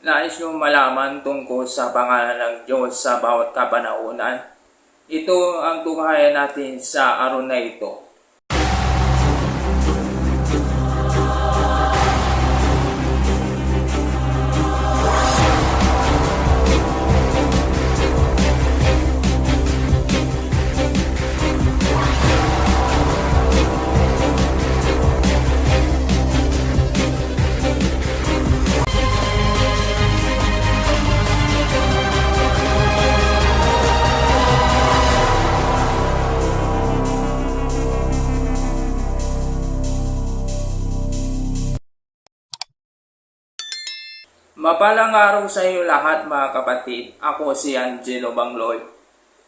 Nais nyo malaman tungkol sa pangalan ng Diyos sa bawat kapanahunan? Ito ang tunghayan natin sa araw na ito. Mapalang araw sa inyo lahat mga kapatid. Ako si Angelo Bangloy.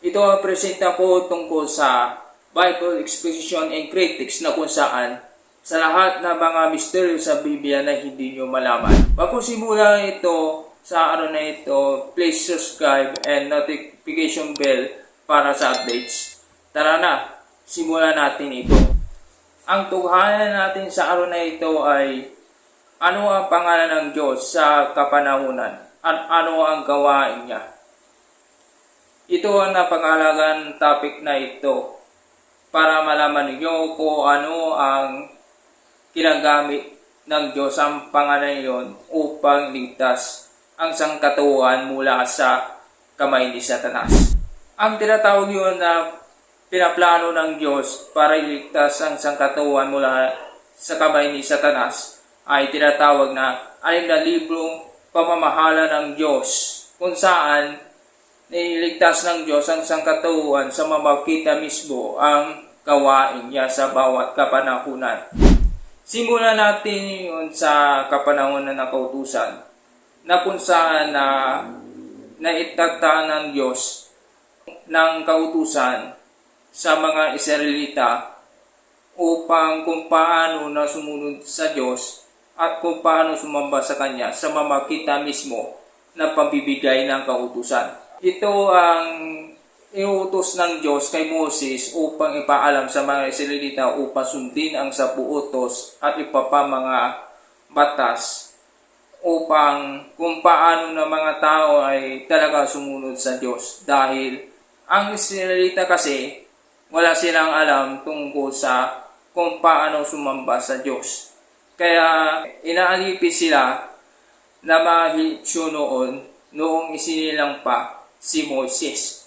Ito ang presenta ko tungkol sa Bible Exposition and Critics na kung saan sa lahat ng mga misteryo sa Biblia na hindi nyo malaman. Bago simulan ito sa araw na ito, please subscribe and notification bell para sa updates. Tara na, simulan natin ito. Ang tughayan natin sa araw na ito ay ano ang pangalan ng Diyos sa kapanahunan at ano ang gawain niya. Ito ang napangalagan topic na ito para malaman niyo kung ano ang ginagamit ng Diyos ang pangalan yon upang ligtas ang sangkatuan mula sa kamay ni Satanas. Ang tinatawag yun na pinaplano ng Diyos para iligtas ang sangkatuan mula sa kamay ni Satanas ay tinatawag na alim na librong pamamahala ng Diyos kung saan nililigtas ng Diyos ang sangkatuan sa mamakita mismo ang gawain niya sa bawat kapanahunan. Simulan natin yun sa kapanahunan ng kautusan na kung saan na naitagtaan ng Diyos ng kautusan sa mga Israelita upang kung paano na sumunod sa Diyos at kung paano sumamba sa Kanya sa mamakita mismo na pambibigay ng kautusan. Ito ang iutos ng Diyos kay Moses upang ipaalam sa mga Israelita upang sundin ang sapu utos at ipapa mga batas upang kung paano na mga tao ay talaga sumunod sa Diyos. Dahil ang Israelita kasi wala silang alam tungkol sa kung paano sumamba sa Diyos. Kaya inaalipin sila na mahitsyo noon noong isinilang pa si Moises.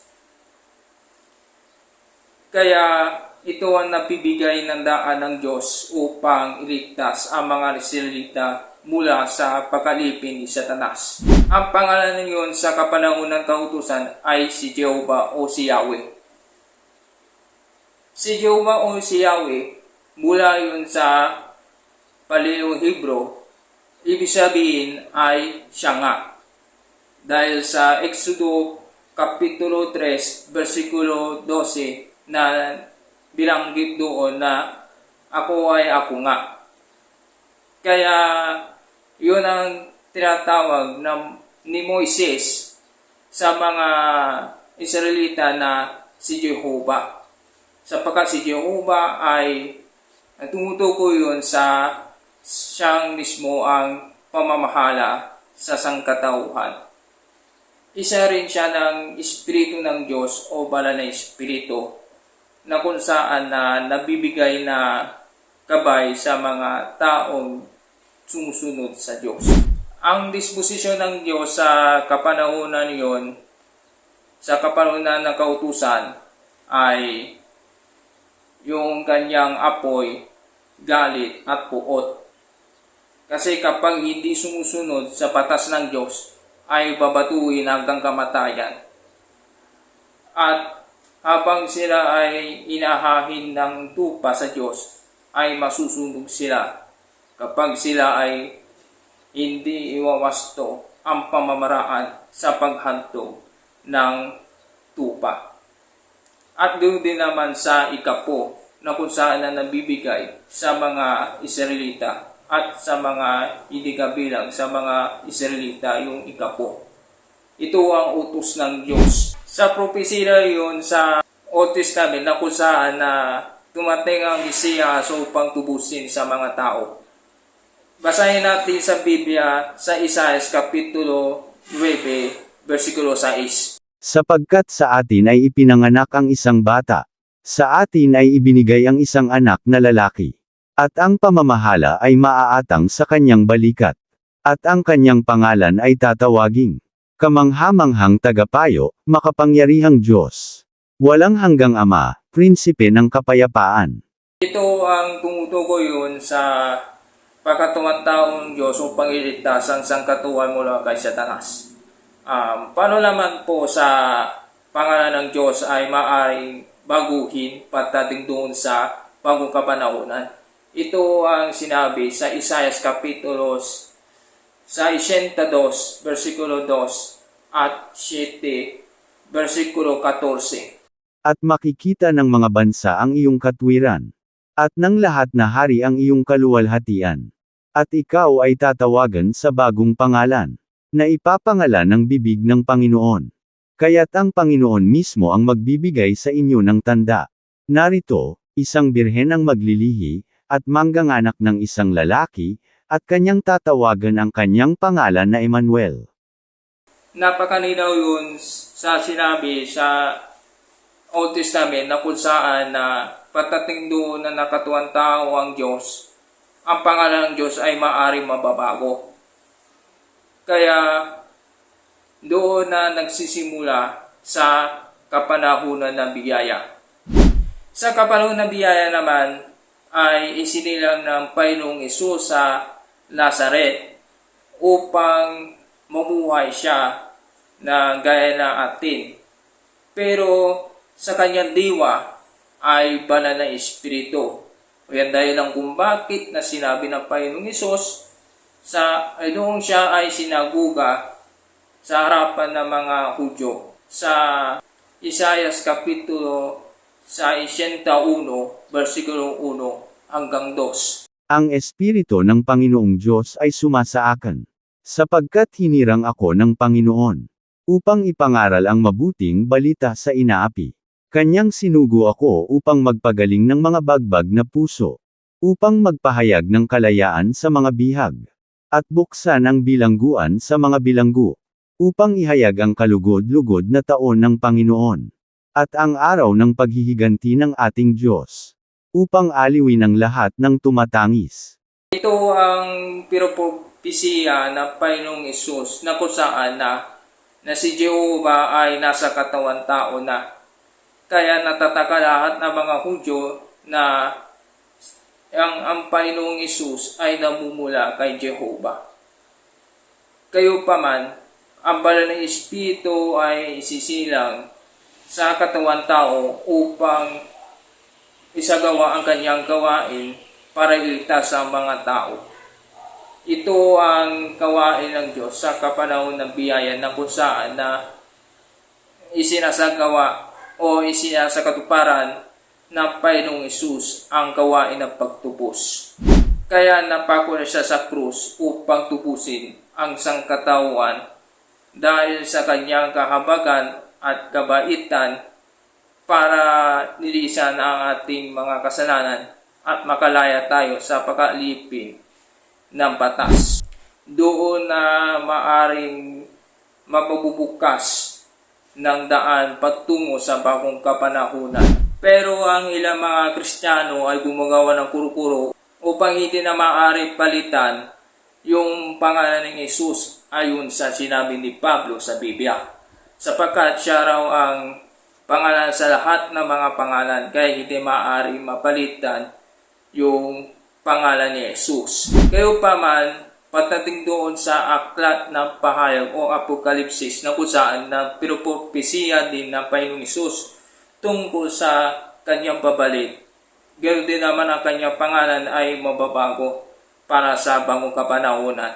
Kaya ito ang napibigay ng daan ng Diyos upang iligtas ang mga Israelita mula sa pagkalipin ni Satanas. Ang pangalan ngayon sa kapanahon ng kautusan ay si Jehovah o si Yahweh. Si Jehovah o si Yahweh mula yun sa palihong Hebro, ibig sabihin ay siya nga. Dahil sa Exodo Kapitulo 3, versikulo 12 na bilanggit doon na ako ay ako nga. Kaya yun ang tinatawag ng ni Moises sa mga Israelita na si Jehovah. Sapagkat si Jehovah ay tumutukoy yun sa siyang mismo ang pamamahala sa sangkatauhan. Isa rin siya ng Espiritu ng Diyos o bala na Espiritu na kung saan na nabibigay na kabay sa mga taong sumusunod sa Diyos. Ang disposisyon ng Diyos sa kapanahunan yon sa kapanahunan ng kautusan ay yung kanyang apoy, galit at puot. Kasi kapag hindi sumusunod sa patas ng Diyos, ay babatuhin hanggang kamatayan. At habang sila ay inahahin ng tupa sa Diyos, ay masusunog sila kapag sila ay hindi iwawasto ang pamamaraan sa paghantog ng tupa. At doon din naman sa ikapo na kung saan na nabibigay sa mga Israelita at sa mga hindi kabilang sa mga Israelita yung ikapo. Ito ang utos ng Diyos. Sa propesya yun sa Old Testament na kung saan na tumating ang Mesiyas upang tubusin sa mga tao. Basahin natin sa Biblia sa Isaias Kapitulo 9, versikulo 6. Sapagkat sa atin ay ipinanganak ang isang bata. Sa atin ay ibinigay ang isang anak na lalaki. At ang pamamahala ay maaatang sa kanyang balikat. At ang kanyang pangalan ay tatawaging. Kamanghamanghang tagapayo, makapangyarihang Diyos. Walang hanggang Ama, Prinsipe ng Kapayapaan. Ito ang tumutukoy yun sa pagkatuwang taong Diyos upang iligtas ang sangkatuan mula kay Satanas. Um, paano naman po sa pangalan ng Diyos ay maaring baguhin pagdating doon sa bagong kapanahonan? Ito ang sinabi sa Isaias Kapitulo sa 82, versikulo 2 at 7, versikulo 14. At makikita ng mga bansa ang iyong katwiran. At ng lahat na hari ang iyong kaluwalhatian. At ikaw ay tatawagan sa bagong pangalan, na ipapangalan ng bibig ng Panginoon. Kaya't ang Panginoon mismo ang magbibigay sa inyo ng tanda. Narito, isang birhen ang maglilihi, at mangganganak ng isang lalaki, at kanyang tatawagan ang kanyang pangalan na Emmanuel. napakalinaw yun sa sinabi sa Old Testament na kung saan na patating doon na nakatuwang tao ang Diyos, ang pangalan ng Diyos ay maaaring mababago. Kaya doon na nagsisimula sa kapanahunan ng biyaya. Sa kapanahunan ng biyaya naman ay isinilang ng Panginoong Isus sa Nazaret upang mamuhay siya na gaya ng atin. Pero sa kanyang diwa ay banal na espiritu. O yan dahil lang kung bakit na sinabi ng Panginoong Isos sa ay noong siya ay sinaguga sa harapan ng mga Hudyo sa Isaias Kapitulo sa 61, versikulo 1 hanggang 2. Ang Espiritu ng Panginoong Diyos ay sumasa akin. Sapagkat hinirang ako ng Panginoon. Upang ipangaral ang mabuting balita sa inaapi. Kanyang sinugo ako upang magpagaling ng mga bagbag na puso. Upang magpahayag ng kalayaan sa mga bihag. At buksan ang bilangguan sa mga bilanggu. Upang ihayag ang kalugod-lugod na taon ng Panginoon. At ang araw ng paghihiganti ng ating Diyos. Upang aliwin ang lahat ng tumatangis. Ito ang piropopisiya ng Panginoong Isus na kung saan na, na si Jehovah ay nasa katawan tao na. Kaya natataka lahat ng mga Hudyo na ang, ang Panginoong Isus ay namumula kay Jehovah. Kayo pa man, ang bala ng Espiritu ay isisilang sa katawan tao upang isagawa ang kanyang gawain para iligtas ang mga tao. Ito ang gawain ng Diyos sa kapanahon ng biyaya na kung saan na isinasagawa o isinasakatuparan ng Panginoong Isus ang gawain ng pagtubos. Kaya napako na siya sa krus upang tubusin ang sangkatawan dahil sa kanyang kahabagan at kabaitan para nilisan ang ating mga kasalanan at makalaya tayo sa pakalipin ng batas. Doon na maaring mapabubukas ng daan patungo sa bagong kapanahunan. Pero ang ilang mga Kristiyano ay gumagawa ng kuro-kuro upang hindi na maaring palitan yung pangalan ng Yesus ayon sa sinabi ni Pablo sa Biblia. Sapagkat siya raw ang pangalan sa lahat ng mga pangalan kaya hindi maaari mapalitan yung pangalan ni Jesus. Kayo pa man, patating doon sa aklat ng pahayag o apokalipsis na kung saan na pinupropesiya din ng Panginoong Isus tungkol sa kanyang babalik. Ganoon din naman ang kanyang pangalan ay mababago para sa bagong kapanahonan.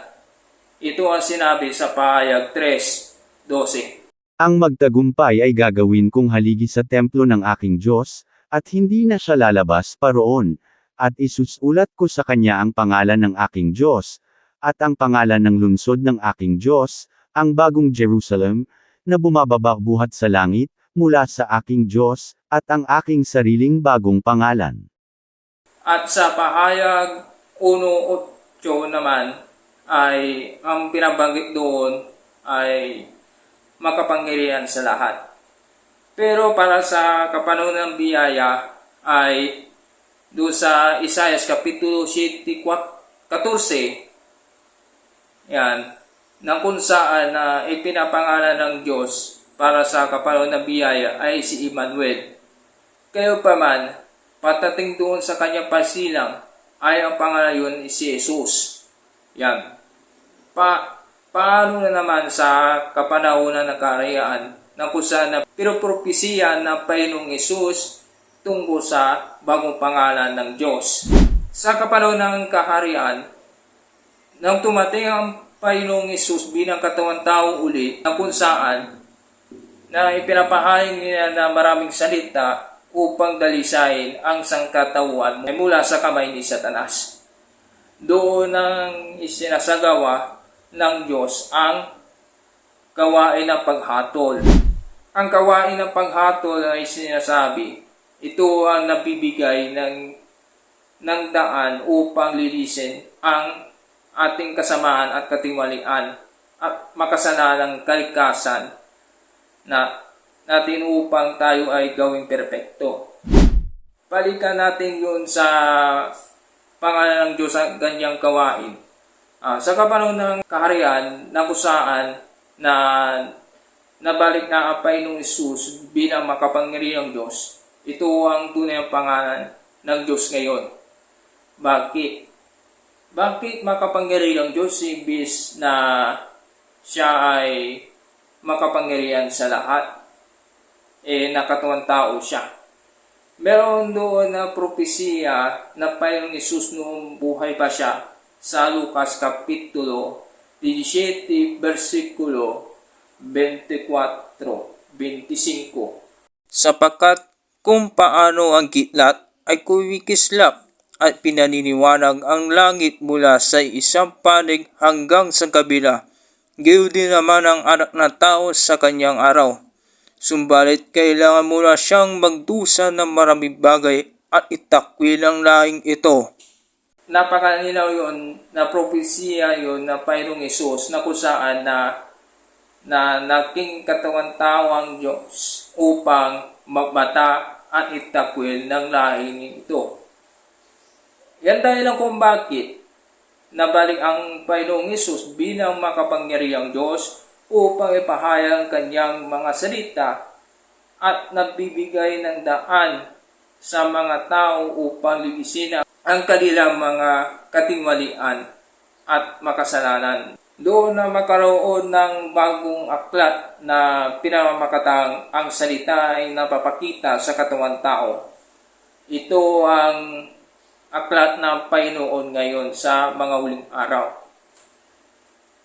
Ito ang sinabi sa pahayag 3.12. Ang magtagumpay ay gagawin kong haligi sa templo ng aking Diyos, at hindi na siya lalabas pa roon, at isusulat ko sa kanya ang pangalan ng aking Diyos, at ang pangalan ng lungsod ng aking Diyos, ang bagong Jerusalem, na bumababa buhat sa langit, mula sa aking Diyos, at ang aking sariling bagong pangalan. At sa pahayag 1 Cho naman ay ang pinabanggit doon ay makapangyarihan sa lahat. Pero para sa kapanahonan ng biyaya ay doon sa Isaiah Kapitulo 7, 14, yan, na kung saan na ipinapangalan ng Diyos para sa kapanahon ng biyaya ay si Emmanuel. Kayo pa man, patating doon sa kanyang pasilang ay ang pangalan yun si Jesus. Yan. Pa, paano na naman sa kapanahonan ng karayaan na kung saan na pinopropesiya ng Panginoong Isus tungkol sa bagong pangalan ng Diyos. Sa kapanahon ng kaharian, nang tumating ang Panginoong Isus bilang katawan tao uli na kung saan na ipinapahain niya na maraming salita upang dalisain ang sangkatawan mula sa kamay ni Satanas. Doon ang isinasagawa ng Diyos ang gawain ng paghatol. Ang gawain ng paghatol ay sinasabi, ito ang nabibigay ng, ng daan upang lilisin ang ating kasamaan at katiwalian at makasananang kalikasan na natin upang tayo ay gawing perpekto. Balikan natin yun sa pangalan ng Diyos ang ganyang gawain. Ah, sa kapanahon ng kaharian na kusaan na nabalik na ang Panginoong Isus bilang makapangyarihang Diyos, ito ang tunay ang pangalan ng Diyos ngayon. Bakit? Bakit makapangyarihang Diyos imbis na siya ay makapangyarihan sa lahat? Eh, nakatuwang tao siya. Meron doon na propesiya na Panginoong Isus noong buhay pa siya sa Lucas Kapitulo 17, versikulo 24, 25. Sapagkat kung paano ang kitlat ay kumikislap at pinaniniwanag ang langit mula sa isang panig hanggang sa kabila. Gayon din naman ang anak na tao sa kanyang araw. Sumbalit kailangan mo na siyang magdusa ng maraming bagay at itakwil ang lahing ito. Napakalinaw yun na propesya yun na Panginoong Isus na kung saan na na naging katawan tao ang Diyos upang magbata at itakwil ng lahing ito. Yan dahilan kung bakit nabalik ang Panginoong Isus bilang makapangyarihang Diyos upang ipahayag ang kanyang mga salita at nagbibigay ng daan sa mga tao upang ligisin ang kanilang mga katingwalian at makasalanan. Doon na magkaroon ng bagong aklat na pinamamakatang ang salita ay napapakita sa katawan tao. Ito ang aklat ng Panginoon ngayon sa mga huling araw.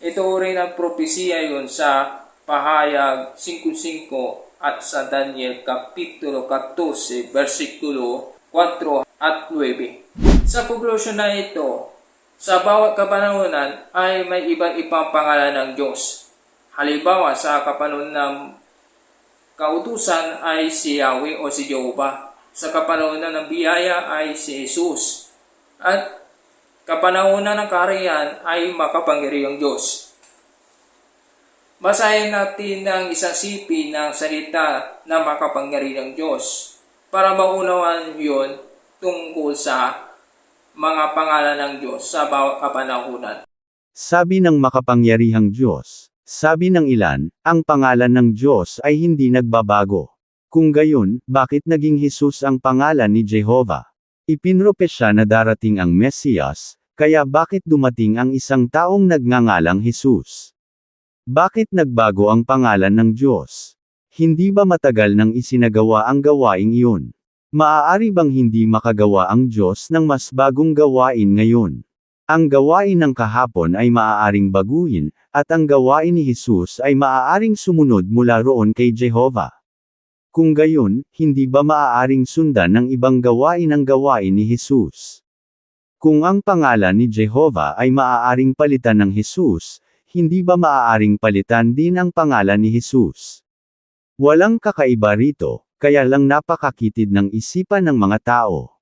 Ito rin ang propesiya yun sa pahayag 5.5 at sa Daniel Kapitulo 14, versikulo 4 at 9. Sa konklusyon na ito, sa bawat kapanahonan ay may iba't ibang pangalan ng Diyos. Halimbawa, sa kapanahon ng kautusan ay si Yahweh o si Jehovah. Sa kapanahonan ng biyaya ay si Jesus. At kapanahonan ng kaharian ay makapangyarihang Diyos. Basahin natin ang isang sipi ng salita na makapangyarihang Diyos para maunawaan yon tungkol sa mga pangalan ng Diyos sa bawat kapanahunan. Sabi ng makapangyarihang Diyos. Sabi ng ilan, ang pangalan ng Diyos ay hindi nagbabago. Kung gayon, bakit naging Jesus ang pangalan ni Jehovah? Ipinropesya na darating ang Mesiyas, kaya bakit dumating ang isang taong nagngangalang Jesus? Bakit nagbago ang pangalan ng Diyos? Hindi ba matagal nang isinagawa ang gawaing iyon? Maaari bang hindi makagawa ang Diyos ng mas bagong gawain ngayon? Ang gawain ng kahapon ay maaaring baguhin, at ang gawain ni Jesus ay maaaring sumunod mula roon kay Jehovah. Kung gayon, hindi ba maaaring sundan ng ibang gawain ang gawain ni Jesus? Kung ang pangalan ni Jehovah ay maaaring palitan ng Jesus, hindi ba maaaring palitan din ang pangalan ni Jesus? Walang kakaiba rito, kaya lang napakakitid ng isipan ng mga tao.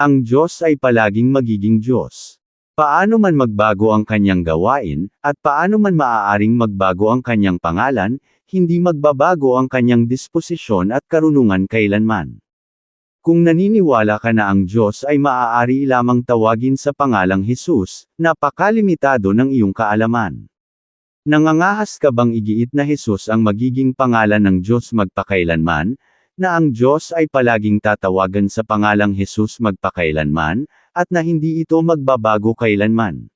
Ang Diyos ay palaging magiging Diyos. Paano man magbago ang kanyang gawain, at paano man maaaring magbago ang kanyang pangalan, hindi magbabago ang kanyang disposisyon at karunungan kailanman. Kung naniniwala ka na ang Diyos ay maaari lamang tawagin sa pangalang Jesus, napakalimitado ng iyong kaalaman. Nangangahas ka bang igiit na Jesus ang magiging pangalan ng Diyos magpakailanman, na ang Diyos ay palaging tatawagan sa pangalang Jesus magpakailanman, at na hindi ito magbabago kailanman?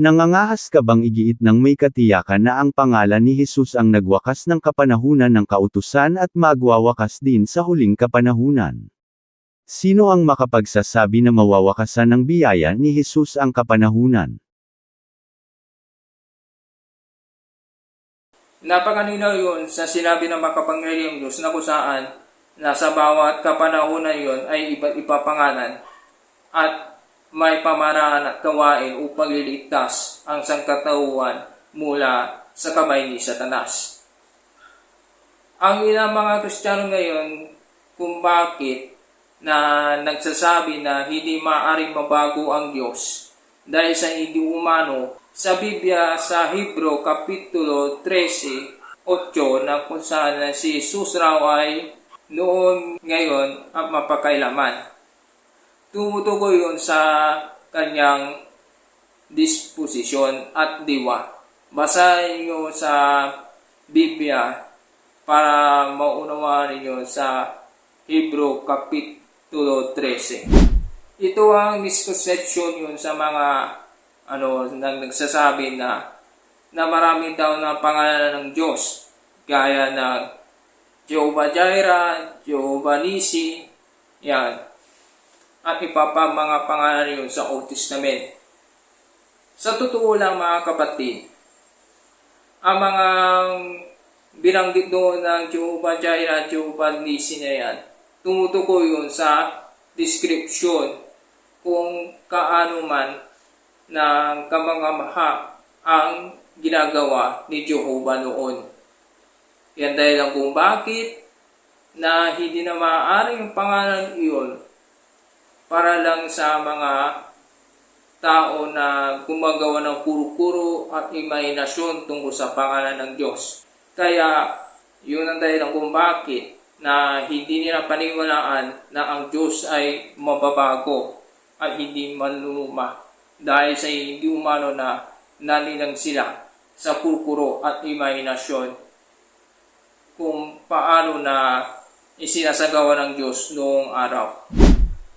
Nangangahas ka bang igiit ng may katiyakan na ang pangalan ni Jesus ang nagwakas ng kapanahunan ng kautusan at magwawakas din sa huling kapanahunan? Sino ang makapagsasabi na mawawakasan ng biyaya ni Jesus ang kapanahunan? Napakaninaw yun sa sinabi ng makapangyarihang Diyos na kung saan na sa bawat kapanahunan yun ay iba't at may pamaraan at gawain upang liligtas ang sangkatauhan mula sa kamay ni Satanas. Ang ilang mga Kristiyano ngayon kung bakit na nagsasabi na hindi maaaring mabago ang Diyos dahil sa hindi umano sa Biblia sa Hebro Kapitulo 13, 8 na kung saan si Jesus raw ay noon ngayon at mapakailaman. Tumutukoy yun sa kanyang disposisyon at diwa. Basahin nyo sa Biblia para maunawaan ninyo sa Hebro Kapitulo 13. Ito ang misconception yun sa mga ano nang nagsasabi na na marami daw na pangalan ng Diyos gaya ng Jehovah Jireh, Jehovah Nisi, yan. At iba pa mga pangalan yun sa Old Testament. Sa totoo lang mga kapatid, ang mga binanggit doon ng Jehovah Jireh, Jehovah Nisi na yan, tumutukoy yun sa description kung kaano man ng kamangamaha ang ginagawa ni Jehovah noon. Yan dahil lang kung bakit na hindi na maaari yung pangalan iyon para lang sa mga tao na gumagawa ng kuro-kuro at imahinasyon tungkol sa pangalan ng Diyos. Kaya, yun ang dahilan kung bakit na hindi nila paniwalaan na ang Diyos ay mababago at hindi manluma dahil sa hindi umano na nanilang sila sa kukuro at imahinasyon kung paano na isinasagawa ng Diyos noong araw.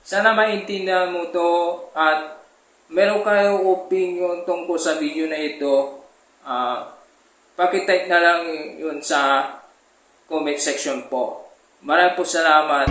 Sana maintindihan mo to at meron kayo opinion tungkol sa video na ito, uh, pakitype na lang yun sa comment section po. Maraming po salamat.